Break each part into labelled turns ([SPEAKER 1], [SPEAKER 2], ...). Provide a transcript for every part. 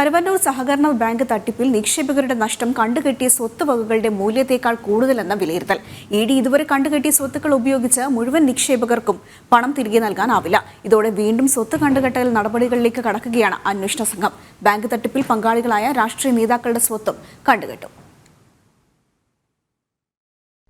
[SPEAKER 1] കരുവന്നൂർ സഹകരണ ബാങ്ക് തട്ടിപ്പിൽ നിക്ഷേപകരുടെ നഷ്ടം കണ്ടുകെട്ടിയ സ്വത്ത് വകകളുടെ മൂല്യത്തേക്കാൾ കൂടുതലെന്ന വിലയിരുത്തൽ. ഇ ഡി ഇതുവരെ കണ്ടുകെട്ടിയ സ്വത്തുക്കൾ ഉപയോഗിച്ച് മുഴുവൻ നിക്ഷേപകർക്കും പണം തിരികെ നൽകാനാവില്ല. ഇതോടെ വീണ്ടും സ്വത്ത് കണ്ടുകെട്ടൽ നടപടികളിലേക്ക് കടക്കുകയാണ് അന്വേഷണ സംഘം. ബാങ്ക് തട്ടിപ്പിൽ പങ്കാളികളായ രാഷ്ട്രീയ നേതാക്കളുടെ സ്വത്തും കണ്ടുകെട്ടും.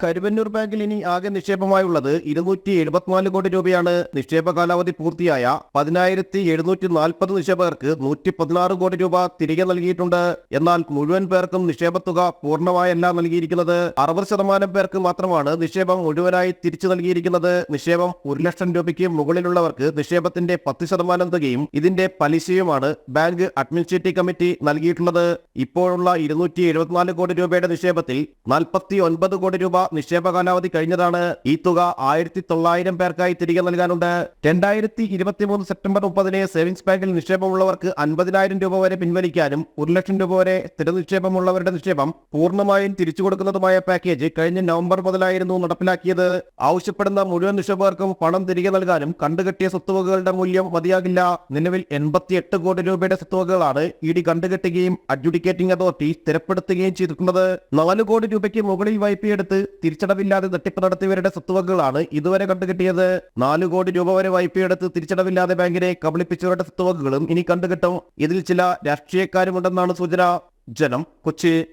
[SPEAKER 2] കരുവന്നൂർ ബാങ്കിൽ ഇനി ആകെ നിക്ഷേപമായുള്ളത് ഇരുന്നൂറ്റി എഴുപത്തിനാല് കോടി രൂപയാണ്. നിക്ഷേപ കാലാവധി പൂർത്തിയായ പതിനായിരത്തി എഴുന്നൂറ്റി നാൽപ്പത് നിക്ഷേപകർക്ക് നൂറ്റി പതിനാറ് കോടി രൂപ തിരികെ നൽകിയിട്ടുണ്ട്. എന്നാൽ മുഴുവൻ പേർക്കും നിക്ഷേപത്തുക പൂർണമായല്ല നൽകിയിരിക്കുന്നത്. അറുപത് ശതമാനം പേർക്ക് മാത്രമാണ് നിക്ഷേപം മുഴുവനായി തിരിച്ചു നൽകിയിരിക്കുന്നത്. നിക്ഷേപം ഒരു ലക്ഷം രൂപയ്ക്ക് മുകളിലുള്ളവർക്ക് നിക്ഷേപത്തിന്റെ പത്ത് ശതമാനം തുകയും ഇതിന്റെ പലിശയുമാണ് ബാങ്ക് അഡ്മിനിസ്ട്രേറ്റീവ് കമ്മിറ്റി നൽകിയിട്ടുള്ളത്. ഇപ്പോഴുള്ള ഇരുന്നൂറ്റി എഴുപത്തിനാല് കോടി രൂപയുടെ നിക്ഷേപത്തിൽ നാൽപ്പത്തി ഒൻപത് കോടി രൂപ നിക്ഷേപ കാലാവധി കഴിഞ്ഞതാണ്. ഈ തുക ആയിരത്തി തൊള്ളായിരം പേർക്കായി തിരികെ നൽകാനുണ്ട്. രണ്ടായിരത്തി ഇരുപത്തിമൂന്ന് സെപ്റ്റംബർ മുപ്പതിന് സേവിങ്സ് ബാങ്കിൽ നിക്ഷേപമുള്ളവർക്ക് അൻപതിനായിരം രൂപ വരെ പിൻവലിക്കാനും ഒരു ലക്ഷം രൂപ വരെ സ്ഥിര നിക്ഷേപമുള്ളവരുടെ നിക്ഷേപം പൂർണമായും തിരിച്ചു കൊടുക്കുന്നതുമായ പാക്കേജ് കഴിഞ്ഞ നവംബർ മുതലായിരുന്നു നടപ്പിലാക്കിയത്. ആവശ്യപ്പെടുന്ന മുഴുവൻ നിക്ഷേപകർക്കും പണം തിരികെ നൽകാനും കണ്ടുകെട്ടിയ സ്വത്തുവകകളുടെ മൂല്യം മതിയാകില്ല. നിലവിൽ എൺപത്തിയെട്ട് കോടി രൂപയുടെ സ്വത്തുവകകളാണ് ഇ ഡി കണ്ടുകെട്ടുകയും അഡ്ജുഡിക്കേറ്റിംഗ് അതോറിറ്റി സ്ഥിരപ്പെടുത്തുകയും ചെയ്തിട്ടുള്ളത്. നാല് കോടി രൂപയ്ക്ക് മുകളിൽ വായ്പയെടുത്ത് തിരിച്ചടവില്ലാതെ തട്ടിപ്പ് നടത്തിയവരുടെ സ്വത്തുവകകളാണ് ഇതുവരെ കണ്ടുകെട്ടിയത്. നാല് കോടി രൂപ വരെ വായ്പയെടുത്ത് തിരിച്ചടവില്ലാതെ ബാങ്കിനെ കബളിപ്പിച്ചവരുടെ സ്വത്തുവകകളും ഇനി കണ്ടുകിട്ടും. ഇതിൽ ചില രാഷ്ട്രീയക്കാരുമുണ്ടെന്നാണ് സൂചന. ജനം കൊച്ചി.